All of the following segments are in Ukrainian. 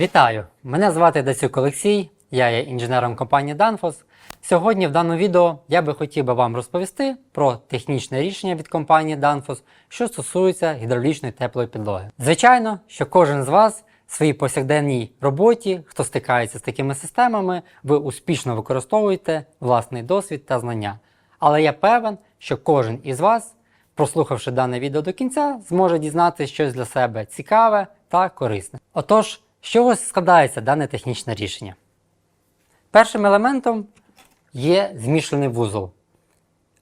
Вітаю! Мене звати Дацюк Олексій, я є інженером компанії Danfoss. Сьогодні в даному відео я би хотів би вам розповісти про технічне рішення від компанії Danfoss, що стосується гідравлічної теплої підлоги. Звичайно, що кожен з вас в своїй повсякденній роботі, хто стикається з такими системами, ви успішно використовуєте власний досвід та знання. Але я певен, що кожен із вас, прослухавши дане відео до кінця, зможе дізнати щось для себе цікаве та корисне. Отож, з чого складається дане технічне рішення? Першим елементом є змішаний вузол.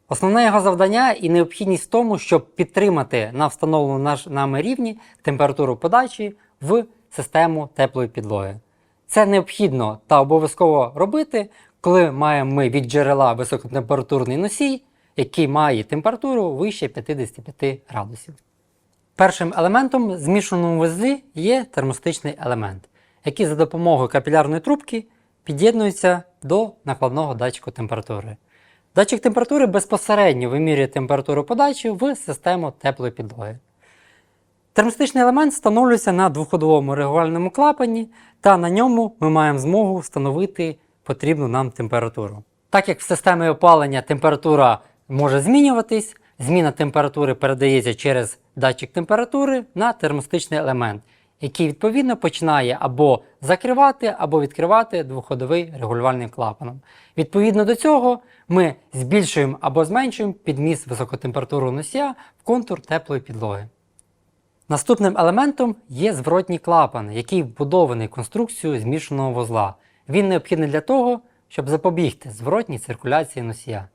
Основне його завдання і необхідність в тому, щоб підтримати на встановленому нами рівні температуру подачі в систему теплої підлоги. Це необхідно та обов'язково робити, коли маємо ми від джерела високотемпературний носій, який має температуру вище 55 градусів. Першим елементом в змішаному вузлі є термостичний елемент, який за допомогою капілярної трубки під'єднується до накладного датчику температури. Датчик температури безпосередньо вимірює температуру подачі в систему теплої підлоги. Термостичний елемент встановлюється на двоходовому регулювальному клапані, та на ньому ми маємо змогу встановити потрібну нам температуру. Так як в системі опалення температура може змінюватись, зміна температури передається через датчик температури на термостичний елемент, який відповідно починає або закривати, або відкривати двоходовий регулювальним клапаном. Відповідно до цього ми збільшуємо або зменшуємо підміст високотемпературного носія в контур теплої підлоги. Наступним елементом є зворотній клапан, який вбудований в конструкцію змішаного вузла. Він необхідний для того, щоб запобігти зворотній циркуляції носія.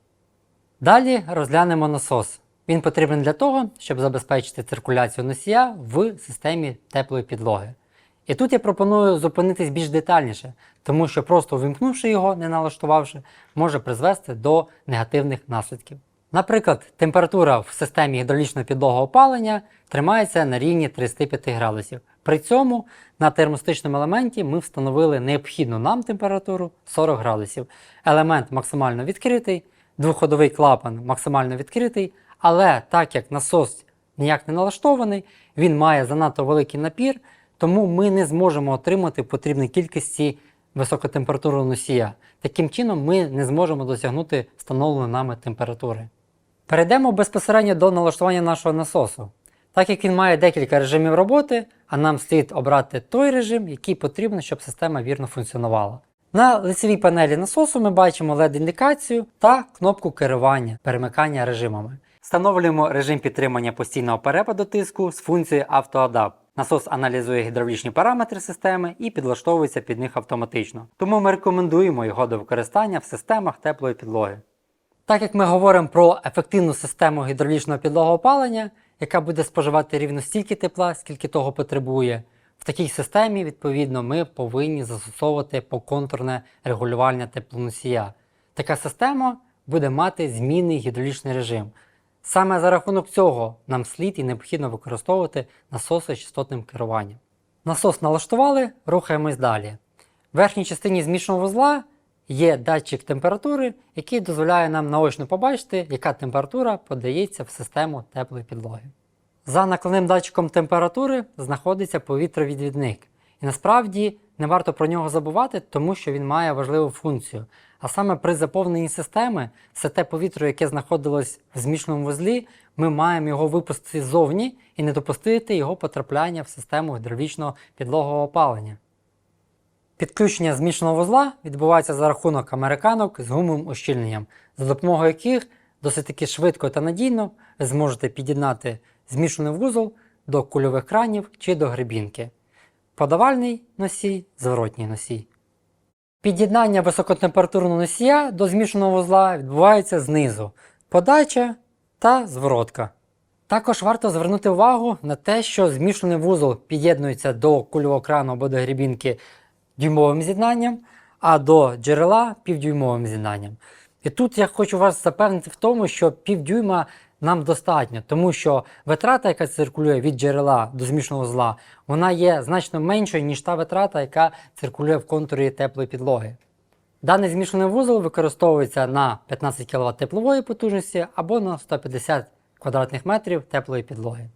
Далі розглянемо насос. Він потрібен для того, щоб забезпечити циркуляцію носія в системі теплої підлоги. І тут я пропоную зупинитись більш детальніше, тому що просто увімкнувши його, не налаштувавши, може призвести до негативних наслідків. Наприклад, температура в системі гідравлічного підлогого опалення тримається на рівні 35 градусів. При цьому на термостичному елементі ми встановили необхідну нам температуру 40 градусів. Елемент максимально відкритий, двоходовий клапан максимально відкритий, але так як насос ніяк не налаштований, він має занадто великий напір, тому ми не зможемо отримати потрібної кількості високотемпературного носія. Таким чином ми не зможемо досягнути встановленої нами температури. Перейдемо безпосередньо до налаштування нашого насосу. Так як він має декілька режимів роботи, а нам слід обрати той режим, який потрібно, щоб система вірно функціонувала. На лицевій панелі насосу ми бачимо LED-індикацію та кнопку керування перемикання режимами. Встановлюємо режим підтримання постійного перепаду тиску з функцією AutoAdapt. Насос аналізує гідравлічні параметри системи і підлаштовується під них автоматично. Тому ми рекомендуємо його до використання в системах теплої підлоги. Так як ми говоримо про ефективну систему гідравлічного підлогого опалення, яка буде споживати рівно стільки тепла, скільки того потребує, в такій системі, відповідно, ми повинні застосовувати поконтурне регулювання теплоносія. Така система буде мати змінний гідравлічний режим. Саме за рахунок цього нам слід і необхідно використовувати насоси з частотним керуванням. Насос налаштували, рухаємось далі. В верхній частині змішаного вузла є датчик температури, який дозволяє нам наочно побачити, яка температура подається в систему теплої підлоги. За накладним датчиком температури знаходиться повітровідвідник. І насправді не варто про нього забувати, тому що він має важливу функцію. А саме при заповненні системи все те повітря, яке знаходилось в змішаному вузлі, ми маємо його випустити ззовні і не допустити його потрапляння в систему гідравлічного підлогового опалення. Підключення змішаного вузла відбувається за рахунок американок з гумовим ущільненням, за допомогою яких досить таки швидко та надійно ви зможете під'єднати змішаний вузол до кульових кранів чи до грибінки. Подавальний носій, зворотній носій. Під'єднання високотемпературного носія до змішаного вузла відбувається знизу подача та зворотка. Також варто звернути увагу на те, що змішаний вузол під'єднується до кульового крану або до грибінки дюймовим з'єднанням, а до джерела півдюймовим з'єднанням. І тут я хочу вас запевнити в тому, що півдюйма нам достатньо, тому що витрата, яка циркулює від джерела до змішаного зла, вона є значно меншою, ніж та витрата, яка циркулює в контурі теплої підлоги. Даний змішаний вузол використовується на 15 кВт теплової потужності або на 150 квадратних метрів теплої підлоги.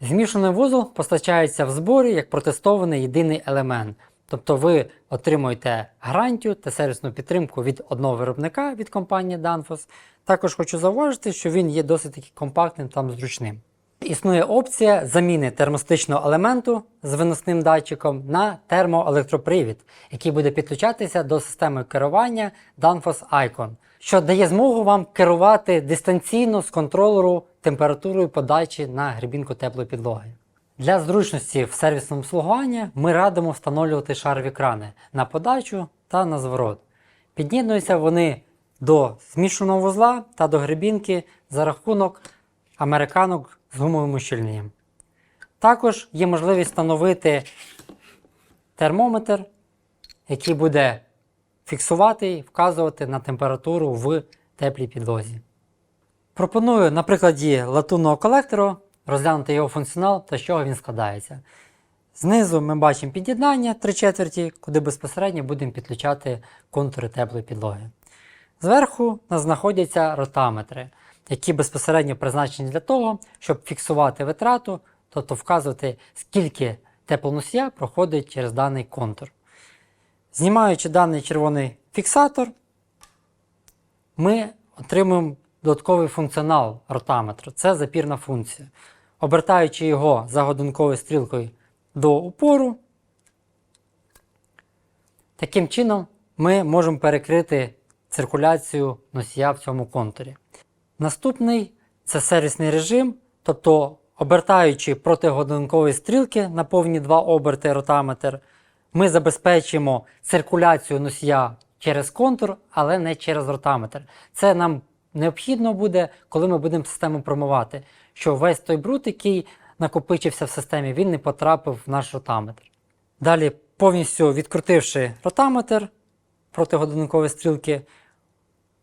Змішаний вузол постачається в зборі як протестований єдиний елемент. Тобто ви отримуєте гарантію та сервісну підтримку від одного виробника від компанії Danfoss. Також хочу зауважити, що він є досить таки компактним та зручним. Існує опція заміни термостичного елементу з виносним датчиком на термоелектропривід, який буде підключатися до системи керування Danfoss Icon, що дає змогу вам керувати дистанційно з контролеру температурою подачі на грібінку теплої підлоги. Для зручності в сервісному обслуговуванні ми радимо встановлювати шарові крани на подачу та на зворот. Під'єднуються вони до змішаного вузла та до гребінки за рахунок американок з гумовим ущільненням. Також є можливість встановити термометр, який буде фіксувати і вказувати на температуру в теплій підлозі. Пропоную на прикладі латунного колектору розглянути його функціонал та з чого він складається. Знизу ми бачимо під'єднання 3 четверті, куди безпосередньо будемо підключати контури теплої підлоги. Зверху у нас знаходяться ротаметри, які безпосередньо призначені для того, щоб фіксувати витрату, тобто вказувати, скільки теплоносія проходить через даний контур. Знімаючи даний червоний фіксатор, ми отримуємо додатковий функціонал ротаметру. Це запірна функція. Обертаючи його за годинковою стрілкою до упору, таким чином ми можемо перекрити циркуляцію носія в цьому контурі. Наступний це сервісний режим, тобто обертаючи проти годинкової стрілки на повні два оберти ротаметр, ми забезпечимо циркуляцію носія через контур, але не через ротаметр. Це нам необхідно буде, коли ми будемо систему промивати, що весь той бруд, який накопичився в системі, він не потрапив в наш ротаметр. Далі, повністю відкрутивши ротаметр проти годинникової стрілки,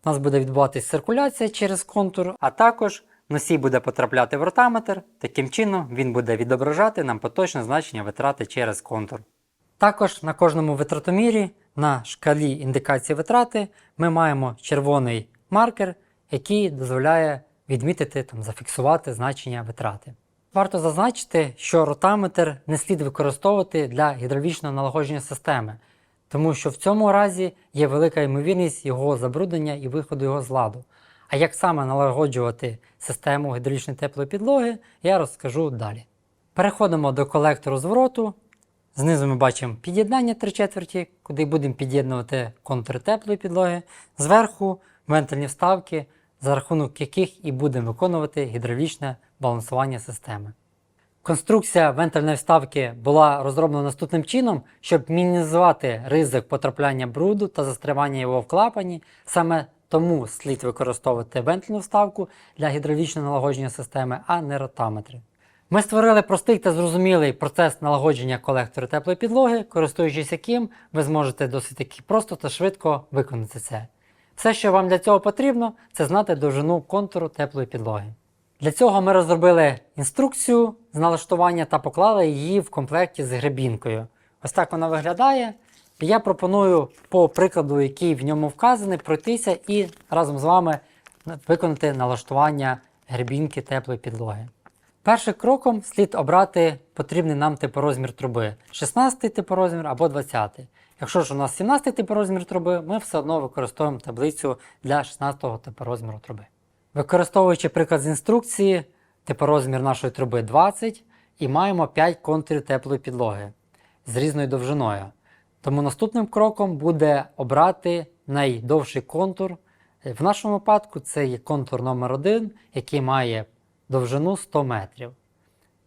у нас буде відбуватись циркуляція через контур, а також носій буде потрапляти в ротаметр. Таким чином він буде відображати нам поточне значення витрати через контур. Також на кожному витратомірі на шкалі індикації витрати ми маємо червоний маркер, який дозволяє відмітити там, зафіксувати значення витрати. Варто зазначити, що ротаметр не слід використовувати для гідравлічного налагодження системи, тому що в цьому разі є велика ймовірність його забруднення і виходу його з ладу. А як саме налагоджувати систему гідравлічної теплої підлоги, я розкажу далі. Переходимо до колектору звороту. Знизу ми бачимо під'єднання 3 четверті, куди будемо під'єднувати контури теплої підлоги. Зверху вентильні вставки, за рахунок яких і будемо виконувати гідравлічне балансування системи. Конструкція вентильної вставки була розроблена наступним чином, щоб мінімізувати ризик потрапляння бруду та застрявання його в клапані. Саме тому слід використовувати вентильну вставку для гідравлічного налагодження системи, а не ротаметри. Ми створили простий та зрозумілий процес налагодження колектору теплої підлоги, користуючись яким ви зможете досить таки просто та швидко виконати це. Все, що вам для цього потрібно, це знати довжину контуру теплої підлоги. Для цього ми розробили інструкцію з налаштування та поклали її в комплекті з гребінкою. Ось так вона виглядає. Я пропоную по прикладу, який в ньому вказаний, пройтися і разом з вами виконати налаштування гребінки теплої підлоги. Першим кроком слід обрати потрібний нам типорозмір труби 16 типорозмір або 20. Якщо ж у нас 17 типорозмір труби, ми все одно використовуємо таблицю для 16 типорозміру труби. Використовуючи приклад з інструкції, типорозмір нашої труби 20 і маємо 5 контурів теплої підлоги з різною довжиною. Тому наступним кроком буде обрати найдовший контур. В нашому випадку це є контур номер 1 який має довжину 100 метрів.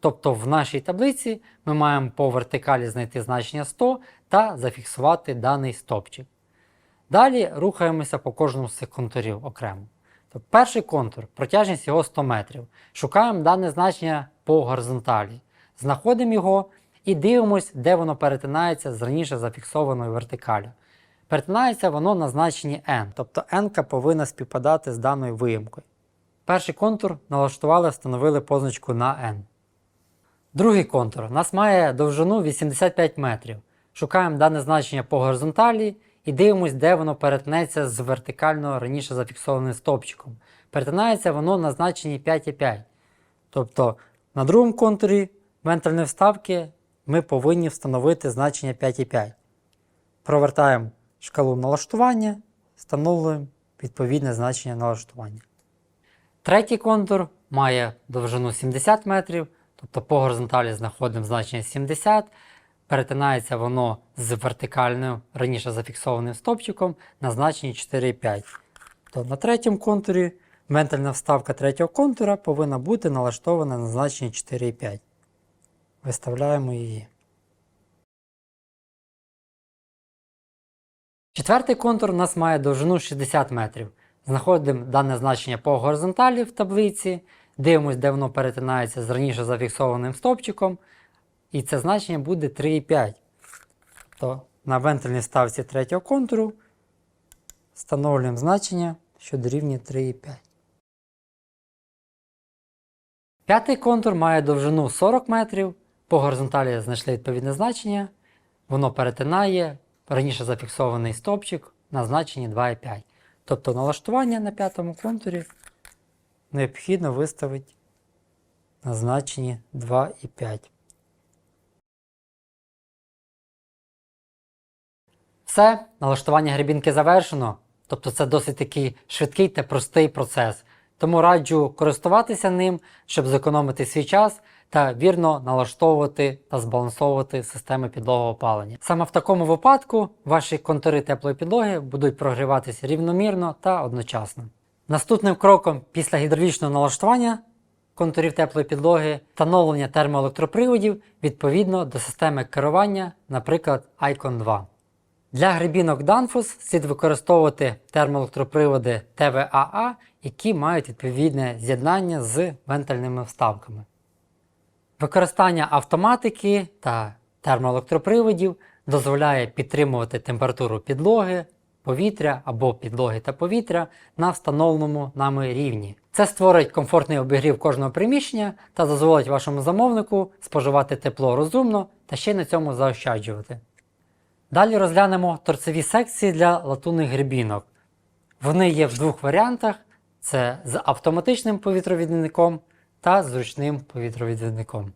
Тобто в нашій таблиці ми маємо по вертикалі знайти значення 100 та зафіксувати даний стопчик. Далі рухаємося по кожному з цих контурів окремо. Тобто перший контур, протяжність його 100 метрів. Шукаємо дане значення по горизонталі. Знаходимо його і дивимося, де воно перетинається з раніше зафіксованою вертикалю. Перетинається воно на значенні n, тобто n повинна співпадати з даною виїмкою. Перший контур налаштували, встановили позначку на n. Другий контур у нас має довжину 85 метрів. Шукаємо дане значення по горизонталі і дивимося, де воно перетнеться з вертикально раніше зафіксованим стовпчиком. Перетинається воно на значенні 5,5. Тобто На другому контурі вентильної вставки ми повинні встановити значення 5,5. Провертаємо шкалу налаштування, встановлюємо відповідне значення налаштування. Третій контур має довжину 70 метрів, тобто по горизонталі знаходимо значення 70. Перетинається воно з вертикальним, раніше зафіксованим стопчиком на значенні 4,5. То на третьому контурі вентильна вставка третього контура повинна бути налаштована на значенні 4,5. Виставляємо її. Четвертий контур у нас має довжину 60 метрів. Знаходимо дане значення по горизонталі в таблиці, дивимося, де воно перетинається з раніше зафіксованим стопчиком. І це значення буде 3,5. То на вентильній ставці третього контуру встановлюємо значення, що дорівнює 3,5. П'ятий контур має довжину 40 метрів. По горизонталі знайшли відповідне значення. Воно перетинає раніше зафіксований стопчик на значенні 2,5. Тобто налаштування на п'ятому контурі необхідно виставити на значенні 2,5. Все, налаштування гребінки завершено. Тобто це досить такий швидкий та простий процес. Тому раджу користуватися ним, щоб зекономити свій час та вірно налаштовувати та збалансовувати системи підлогового опалення. Саме в такому випадку ваші контури теплої підлоги будуть прогріватися рівномірно та одночасно. Наступним кроком після гідравлічного налаштування контурів теплої підлоги встановлення термоелектроприводів відповідно до системи керування, наприклад, Icon 2. Для грибінок Danfoss слід використовувати термоелектроприводи TVAA, які мають відповідне з'єднання з вентильними вставками. Використання автоматики та термоелектроприводів дозволяє підтримувати температуру підлоги, повітря або підлоги та повітря на встановленому нами рівні. Це створить комфортний обігрів кожного приміщення та дозволить вашому замовнику споживати тепло розумно та ще на цьому заощаджувати. Далі розглянемо торцеві секції для латунних грибінок. Вони є в двох варіантах: це з автоматичним повітровідвідником та з ручним повітровідвідником.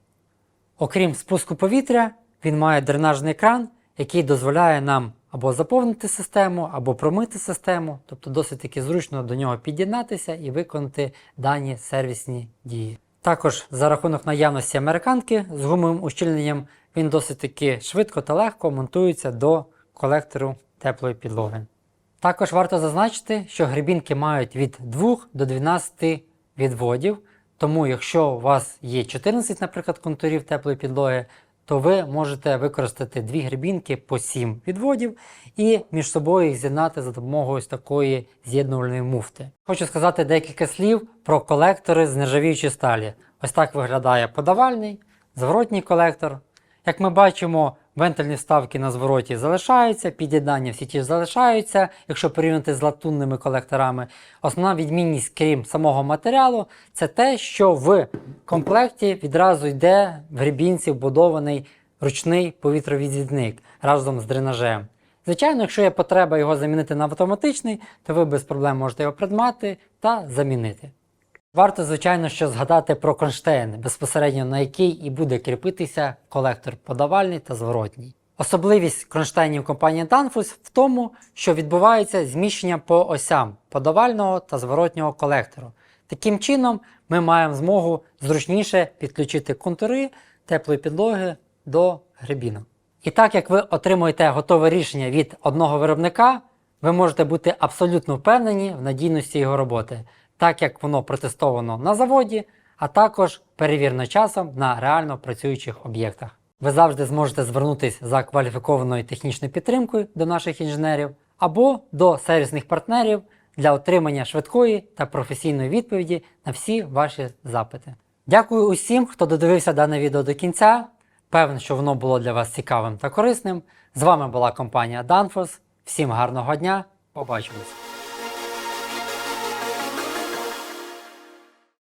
Окрім спуску повітря, він має дренажний кран, який дозволяє нам або заповнити систему, або промити систему, тобто досить таки зручно до нього під'єднатися і виконати дані сервісні дії. Також за рахунок наявності американки з гумовим ущільненням він досить таки швидко та легко монтується до колектору теплої підлоги. Також варто зазначити, що грибінки мають від 2 до 12 відводів, тому якщо у вас є 14, наприклад, контурів теплої підлоги, то ви можете використати дві грибінки по 7 відводів і між собою їх з'єднати за допомогою ось такої з'єднувальної муфти. Хочу сказати декілька слів про колектори з нержавіючої сталі. Ось так виглядає подавальний, зворотній колектор. Як ми бачимо, вентильні вставки на звороті залишаються, під'єднання всі ті ж залишаються, якщо порівняти з латунними колекторами. Основна відмінність, крім самого матеріалу, це те, що в комплекті відразу йде в грібінці вбудований ручний повітровідвідник разом з дренажем. Звичайно, якщо є потреба його замінити на автоматичний, то ви без проблем можете його придбати та замінити. Варто, звичайно, що згадати про кронштейн, безпосередньо на який і буде кріпитися колектор подавальний та зворотній. Особливість кронштейнів компанії Danfoss в тому, що відбувається зміщення по осям подавального та зворотнього колектору. Таким чином, ми маємо змогу зручніше підключити контури теплої підлоги до грибінок. І так як ви отримуєте готове рішення від одного виробника, ви можете бути абсолютно впевнені в надійності його роботи, так як воно протестовано на заводі, а також перевірено часом на реально працюючих об'єктах. Ви завжди зможете звернутися за кваліфікованою технічною підтримкою до наших інженерів або до сервісних партнерів для отримання швидкої та професійної відповіді на всі ваші запити. Дякую усім, хто додивився дане відео до кінця. Певен, що воно було для вас цікавим та корисним. З вами була компанія Danfoss. Всім гарного дня, побачимось!